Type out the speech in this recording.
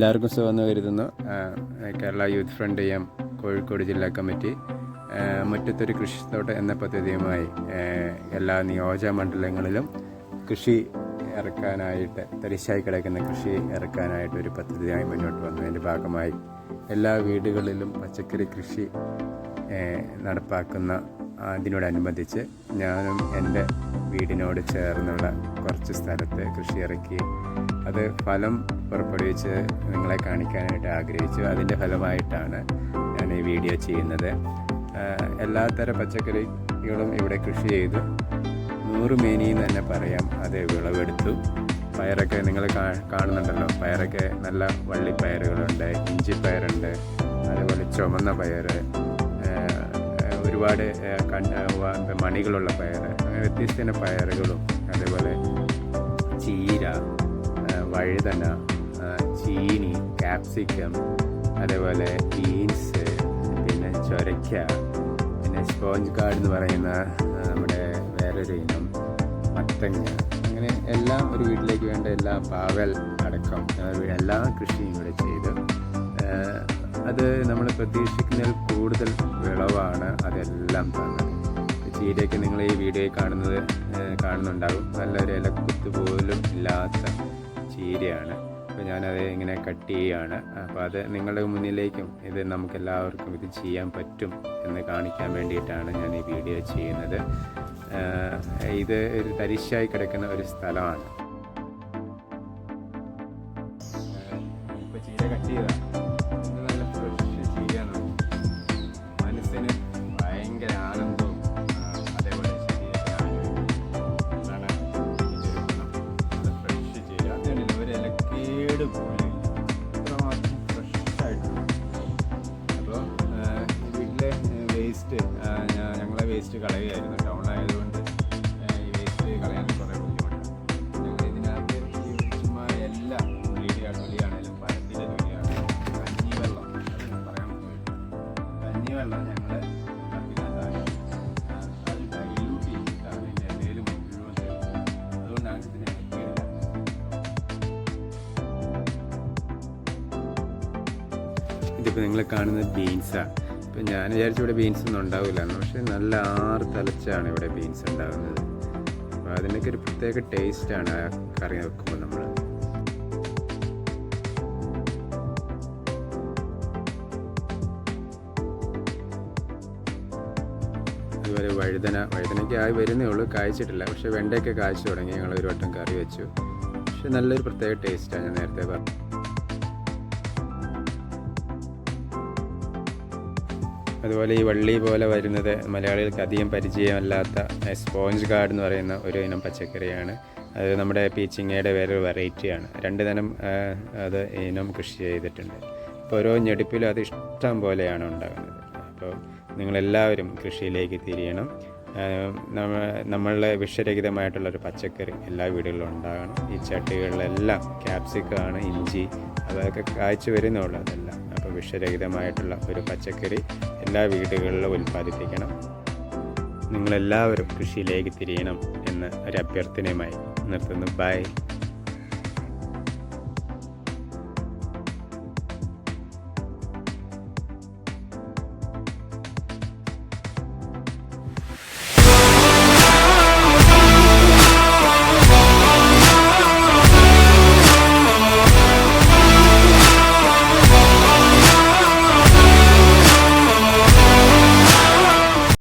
എല്ലാവർക്കും സുഖമെന്ന് കരുതുന്നു. Kerala youth front M Kozhikode ജില്ലാ കമ്മിറ്റി. മുറ്റത്തൊരു കൃഷിത്തോട്ടം എന്ന പദ്ധതിയുമായി എല്ലാ നിയോജക മണ്ഡലങ്ങളിലും കൃഷി ഇറക്കാനായിട്ട് തരിശായി കിടക്കുന്ന കൃഷി ഇറക്കാനായിട്ട് ഒരു പദ്ധതിയായി മുന്നോട്ട് വന്നതിന്റെ ഭാഗമായി എല്ലാ വീടുകളിലും പച്ചക്കറി കൃഷി നടപ്പാക്കുന്ന അതിനോടനുബന്ധിച്ച് ഞാനും എന്റെ വീടിനോട് ചേർന്നുള്ള കുറച്ച് സ്ഥലത്ത് കൃഷി ഇറക്കി. അത് ഫലം പുറപ്പെടുവിച്ച് നിങ്ങളെ കാണിക്കാനായിട്ട് ആഗ്രഹിച്ചു. അതിന്റെ ഫലമായിട്ടാണ് ഞാൻ ഈ വീഡിയോ ചെയ്യുന്നത്. എല്ലാത്തരം പച്ചക്കറികളും ഇവിടെ കൃഷി ചെയ്തു. നൂറ് മേനി എന്ന് തന്നെ പറയാം. അത് വിളവെടുത്തു. പയറൊക്കെ നിങ്ങൾ കാണുന്നുണ്ടല്ലോ. പയറൊക്കെ നല്ല വള്ളിപ്പയറുകളുണ്ട് ഇഞ്ചിപ്പയറുണ്ട് അതുപോലെ ചുമന്ന പയർ ഒരുപാട് വ- മണികളുള്ള പയർ അങ്ങനെ വ്യത്യസ്ത പയറുകളും അതേപോലെ ചീര വഴുതന ചീനി കാപ്സിക്കം അതേപോലെ ബീൻസ് പിന്നെ ചൊരയ്ക്ക പിന്നെ സ്പോഞ്ച് കാർഡ് എന്ന് പറയുന്ന നമ്മുടെ വേറൊരു ഇനം മത്തങ്ങ. അങ്ങനെ എല്ലാം ഒരു വീട്ടിലേക്ക് വേണ്ട എല്ലാ പാവൽ അടക്കം എല്ലാ കൃഷിയും ഇവിടെ ചെയ്ത് അത് നമ്മൾ പ്രതീക്ഷിക്കുന്നതിൽ കൂടുതൽ വിളവാണ് അതെല്ലാം തന്നെ ചീരയൊക്കെ നിങ്ങൾ ഈ വീഡിയോയിൽ കാണുന്നത് കാണുന്നുണ്ടാകും നല്ലൊരു ഇലക്കുത്ത് പോലും ഇല്ലാത്ത ചീരയാണ്. അപ്പോൾ ഞാനത് ഇങ്ങനെ കട്ട് ചെയ്യുകയാണ് അപ്പോൾ അത് നിങ്ങളുടെ മുന്നിലേക്കും ഇത് നമുക്ക് എല്ലാവർക്കും ഇത് ചെയ്യാൻ പറ്റും എന്ന് കാണിക്കാൻ വേണ്ടിയിട്ടാണ് ഞാൻ ഈ വീഡിയോ ചെയ്യുന്നത്. ഇത് ഒരു തരിശായി കിടക്കുന്ന ഒരു സ്ഥലമാണ്. ഇപ്പോൾ ചീര കട്ട് ചെയ്താൽ വേസ്റ്റ് ഞങ്ങളെ വേസ്റ്റ് കളയുകയായിരുന്നു. ടൗൺ ആയതുകൊണ്ട് ഈ വേസ്റ്റ് കളയാൻ കുറേ ബുദ്ധിമുട്ട് ഞങ്ങൾ ഇതിനകത്ത് ചുമ്മാ എല്ലാം ഉള്ളിയുടെ തൊലിയാണേലും പരത്തിന്റെ തൊലിയാണേലും കഞ്ഞിവെള്ളം അത് പറയാൻ പോയിട്ടുണ്ട് കഞ്ഞിവെള്ളം ഞങ്ങൾ പേരില്ല ഇതിപ്പോൾ നിങ്ങൾ കാണുന്നത് ബീൻസാണ് ഇപ്പം ഞാൻ വിചാരിച്ചു ഇവിടെ ബീൻസ് ഒന്നും ഉണ്ടാവില്ല പക്ഷേ നല്ല ആറ് തലച്ചാണ് ഇവിടെ ബീൻസ് ഉണ്ടാകുന്നത് അപ്പോൾ അതിന്റെയൊക്കെ ഒരു പ്രത്യേക ടേസ്റ്റാണ് ആ കറി വെക്കുമ്പോൾ നമ്മൾ അതുപോലെ വഴുതന വഴുതനയ്ക്ക് ആയി വരുന്നേ ഉള്ളൂ കായ്ച്ചിട്ടില്ല. പക്ഷേ വെണ്ടയൊക്കെ കായ്ച്ചു തുടങ്ങി. ഞങ്ങൾ ഒരു വട്ടം കറി വെച്ചു. പക്ഷെ നല്ലൊരു പ്രത്യേക ടേസ്റ്റാണ് ഞാൻ നേരത്തെ പറഞ്ഞു അതുപോലെ ഈ വള്ളി പോലെ വരുന്നത് മലയാളികൾക്ക് അധികം പരിചയമല്ലാത്ത സ്പോഞ്ച് ഗാർഡ് എന്ന് പറയുന്ന ഒരു ഇനം പച്ചക്കറിയാണ്. അത് നമ്മുടെ പീച്ചിങ്ങയുടെ വേറൊരു വെറൈറ്റിയാണ് രണ്ട് തരം അത് ഇനം കൃഷി ചെയ്തിട്ടുണ്ട്. അപ്പോൾ ഓരോ ഞെടുപ്പിലും അത് ഇഷ്ടം പോലെയാണ് ഉണ്ടാകുന്നത്. അപ്പോൾ നിങ്ങളെല്ലാവരും കൃഷിയിലേക്ക് തിരിയണം. നമ്മളുടെ വിഷരഹിതമായിട്ടുള്ള ഒരു പച്ചക്കറി എല്ലാ വീടുകളിലും ഉണ്ടാകണം. ഈ ചട്ടികളിലെല്ലാം ക്യാപ്സിക്കാണ് ഇഞ്ചി അതൊക്കെ കായ്ച്ചു വരുന്നുള്ളൂ അതെല്ലാം. വിഷരഹിതമായിട്ടുള്ള ഒരു പച്ചക്കറി എല്ലാ വീടുകളിലും ഉൽപ്പാദിപ്പിക്കണം. നിങ്ങളെല്ലാവരും കൃഷിയിലേക്ക് തിരിയണം എന്ന ഒരു അഭ്യർത്ഥനയുമായി നിർത്തുന്നു. ബൈ